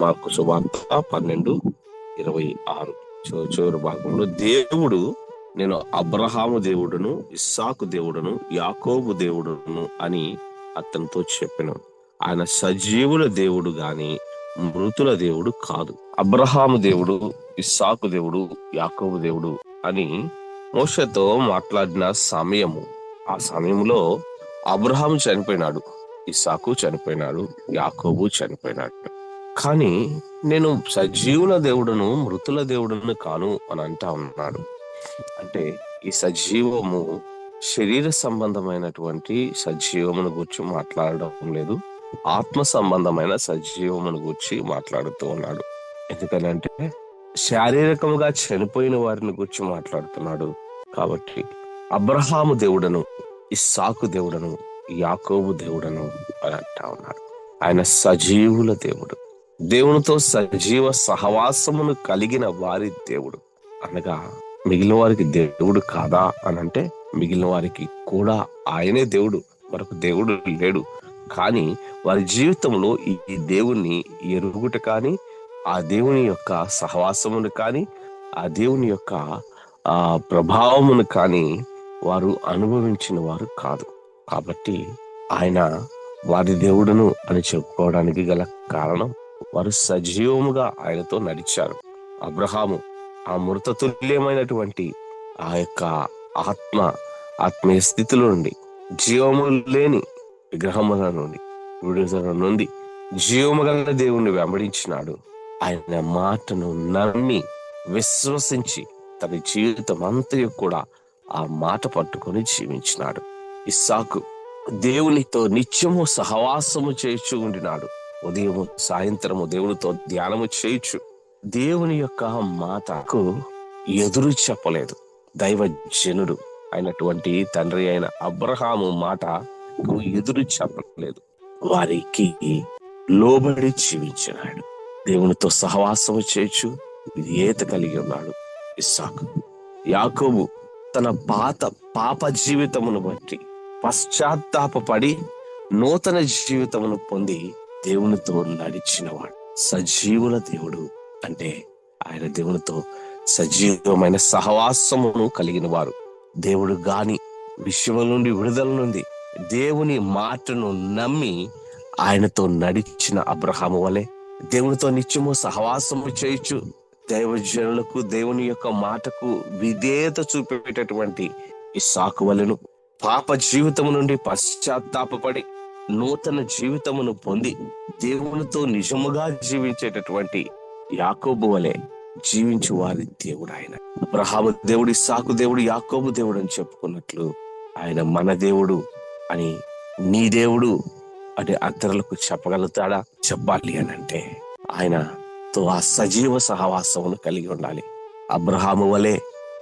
Mark సువార్త పన్నెండు ఇరవై ఆరు. చివరి భాగంలో దేవుడు నేను అబ్రహాము దేవుడును ఇస్సాకు దేవుడును యాకోబు దేవుడును అని అతనితో చెప్పాను. ఆయన సజీవుల దేవుడు గాని మృతుల దేవుడు కాదు. అబ్రహాము దేవుడు ఇస్సాకు దేవుడు యాకోబు దేవుడు అని మోషతో మాట్లాడిన సమయము. ఆ సమయంలో అబ్రహాము చనిపోయినాడు ఇస్సాకు చనిపోయినాడు యాకోబు చనిపోయినాడు. కానీ నేను సజీవుల దేవుడును మృతుల దేవుడును కాను అని అంటా ఉన్నాడు. అంటే ఈ సజీవము శరీర సంబంధమైనటువంటి సజీవమును గురించి మాట్లాడడం లేదు. ఆత్మ సంబంధమైన సజీవమును గురించి మాట్లాడుతూ ఉన్నాడు. ఎందుకనంటే శారీరకముగా చనిపోయిన వారిని గురించి మాట్లాడుతున్నాడు. కాబట్టి అబ్రహాము దేవుడను ఇస్సాకు దేవుడను యాకోబు దేవుడను అని అంటా ఉన్నాడు. ఆయన సజీవుల దేవుడు. దేవునితో సజీవ సహవాసమును కలిగిన వారి దేవుడు. అనగా మిగిలిన వారికి దేవుడు కాదా అని అంటే మిగిలిన వారికి కూడా ఆయనే దేవుడు. మరొక దేవుడు లేడు. కానీ వారి జీవితంలో ఈ దేవుణ్ణి ఎరుగుట కానీ ఆ దేవుని యొక్క సహవాసమును కానీ ఆ దేవుని యొక్క ఆ ప్రభావమును కానీ వారు అనుభవించిన వారు కాదు. కాబట్టి ఆయన వారి దేవుడును అని చెప్పుకోవడానికి గల కారణం వారు సజీవముగా ఆయనతో నడిచారు. అబ్రహాము ఆ మృత తుల్యమైనటువంటి ఆ యొక్క ఆత్మ ఆత్మీయ స్థితిలో నుండి జీవము లేని విగ్రహముల నుండి విడుదల నుండి జీవము గల దేవుణ్ణి వెంబడించినాడు. ఆయన మాటను నమ్మి విశ్వసించి తన జీవితం అంతయు కూడా ఆ మాట పట్టుకొని జీవించినాడు. ఇస్సాకు దేవునితో నిత్యము సహవాసము చేర్చు ఉండినాడు. ఉదయము సాయంత్రము దేవునితో ధ్యానము చేయొచ్చు దేవుని యొక్క మాటకు ఎదురు చెప్పలేదు. దైవ జనుడు అయినటువంటి తండ్రి అయిన అబ్రహాము మాటకు ఎదురు చెప్పలేదు. వారికి లోబడి జీవించినాడు. దేవునితో సహవాసము చేయొచ్చు విధేయత కలిగి ఉన్నాడు ఇస్సాకు. యాకోబు తన పాత పాప జీవితమును బట్టి పశ్చాత్తాపడి నూతన జీవితమును పొంది దేవునితో నడిచినవాడు. సజీవుల దేవుడు అంటే ఆయన దేవునితో సజీవమైన సహవాసమును కలిగిన వారు దేవుడు గాని విశ్వం నుండి విడుదల నుండి దేవుని మాటను నమ్మి ఆయనతో నడిచిన అబ్రహాము వలె దేవునితో నిత్యము సహవాసము చేయొచ్చు దైవజనులకు దేవుని యొక్క మాటకు విధేయత చూపేటటువంటి ఈ సాకువలను పాప జీవితము నుండి పశ్చాత్తాపడి నూతన జీవితమును పొంది దేవునితో నిజముగా జీవించేటటువంటి యాకోబు వలె జీవించు వారి దేవుడు ఆయన అబ్రహాము దేవుడు సాకు దేవుడు యాకోబు దేవుడు అని చెప్పుకున్నట్లు ఆయన మన దేవుడు అని నీ దేవుడు అని అద్దరులకు చెప్పగలుగుతాడా? చెప్పాలి అని అంటే ఆయనతో ఆ సజీవ సహవాసమును కలిగి ఉండాలి. అబ్రహాము వలె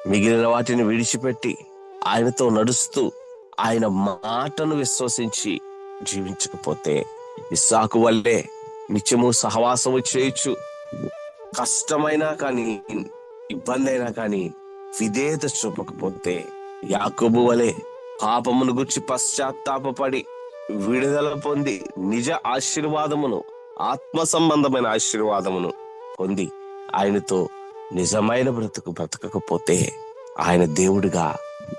మిగిలిన వాటిని విడిచిపెట్టి ఆయనతో నడుస్తూ ఆయన మాటను విశ్వసించి జీవించకపోతే ఇస్సాకు వల్లే నిత్యము సహవాసము చేయొచ్చు కష్టమైనా కానీ ఇబ్బంది అయినా కానీ విధేయత చూపకపోతే యాకోబు వలె పాపమును గుర్చి పశ్చాత్తాపడి విడుదల పొంది నిజ ఆశీర్వాదమును ఆత్మ సంబంధమైన ఆశీర్వాదమును పొంది ఆయనతో నిజమైన బ్రతుకు బ్రతకకపోతే ఆయన దేవుడిగా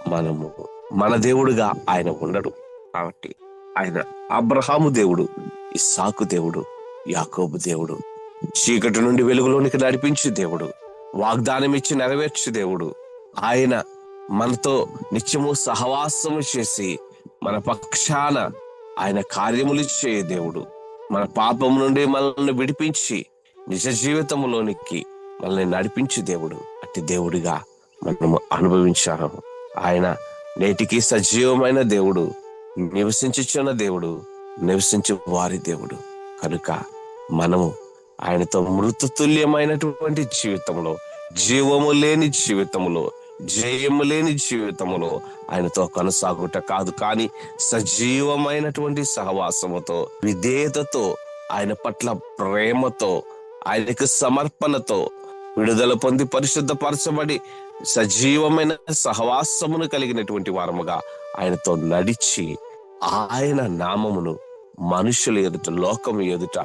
మనము మన దేవుడుగా ఆయన ఉండడు. కాబట్టి ఆయన అబ్రహాము దేవుడు ఇస్సాకు దేవుడు యాకోబు దేవుడు చీకటి నుండి వెలుగులోనికి నడిపించు దేవుడు వాగ్దానం ఇచ్చి నెరవేర్చే దేవుడు. ఆయన మనతో నిత్యము సహవాసము చేసి మన పక్షాన ఆయన కార్యములు చేయ దేవుడు. మన పాపం నుండి మనల్ని విడిపించి నిజ జీవితంలోనికి మనల్ని నడిపించు దేవుడు. అట్టి దేవుడిగా మనము అనుభవించాము. ఆయన నేటికి సజీవమైన దేవుడు. నివసించుచున్న దేవుడు నివసించు వారి దేవుడు. కనుక మనము ఆయనతో మృతుతుల్యమైనటువంటి జీవితంలో జీవము లేని జీవితంలో జయము లేని జీవితములో ఆయనతో కొనసాగుట కాదు. కానీ సజీవమైనటువంటి సహవాసముతో విధేయతతో ఆయన పట్ల ప్రేమతో ఆయనకు సమర్పణతో విడుదల పొంది పరిశుద్ధపరచబడి సజీవమైన సహవాసమును కలిగినటువంటి వారముగా ఆయనతో నడిచి ఆయన నామమును మనుషుల ఎదుట లోకం ఎదుట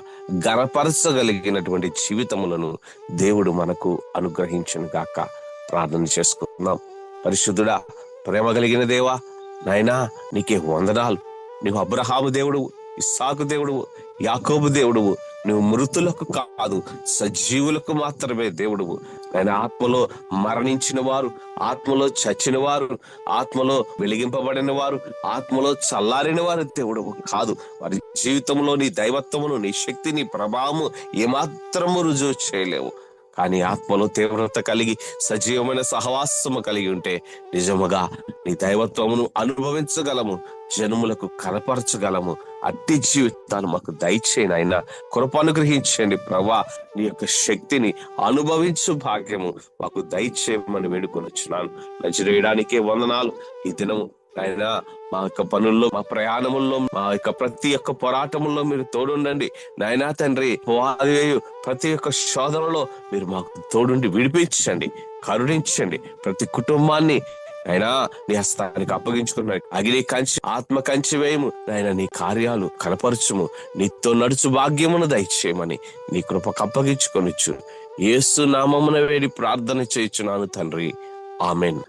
గనపరచగలిగినటువంటి జీవితములను దేవుడు మనకు అనుగ్రహించను గాక. ప్రార్థన చేసుకుంటున్నాం పరిశుద్ధుడా ప్రేమ కలిగిన దేవా నాయనా నీకే వందనాలు. నీవు అబ్రహాము దేవుడు ఇస్సాకు దేవుడు యాకోబు దేవుడు నువ్వు మృతులకు కాదు సజీవులకు మాత్రమే దేవుడు ఆయన ఆత్మలో మరణించిన వారు ఆత్మలో చచ్చిన వారు ఆత్మలో వెలిగింపబడిన వారు ఆత్మలో చల్లారిన వారు దేవుడు కాదు. వారి జీవితంలో నీ దైవత్వమును నీ శక్తి నీ ప్రభావము ఏమాత్రము రుజువు చేయలేవు. కానీ ఆత్మలో తీవ్రత కలిగి సజీవమైన సహవాసము కలిగి ఉంటే నిజముగా నీ దైవత్వమును అనుభవించగలము జనములకు కనపరచగలము. అట్టి జీవితాన్ని మాకు దయచేయను ఆయన. కృప అనుగ్రహించండి ప్రభా. నీ యొక్క శక్తిని అనుభవించు భాగ్యము మాకు దయచేయమని వేడుకొనొచ్చున్నాను. వేయడానికే వందనాలు. ఈ దినము ఆయన మా యొక్క పనుల్లో మా ప్రయాణముల్లో మా యొక్క ప్రతి ఒక్క పోరాటముల్లో మీరు తోడుండండి. నాయనా తండ్రి పోవాదివేయు ప్రతి ఒక్క శోధనలో మీరు మాకు తోడుండి విడిపించండి కరుణించండి. ప్రతి కుటుంబాన్ని అయినా నీ హస్తానికి అప్పగించుకున్నాడు అగిలి కంచి ఆత్మ కంచి వేయము. నాయన నీ కార్యాలు కనపరచుము. నీతో నడుచు భాగ్యమును దయచేయమని నీ కృపకు అప్పగించుకొనిచ్చు. ఏసు నామమున వేడి ప్రార్థన చేయించున్నాను తండ్రి. ఆమెన్.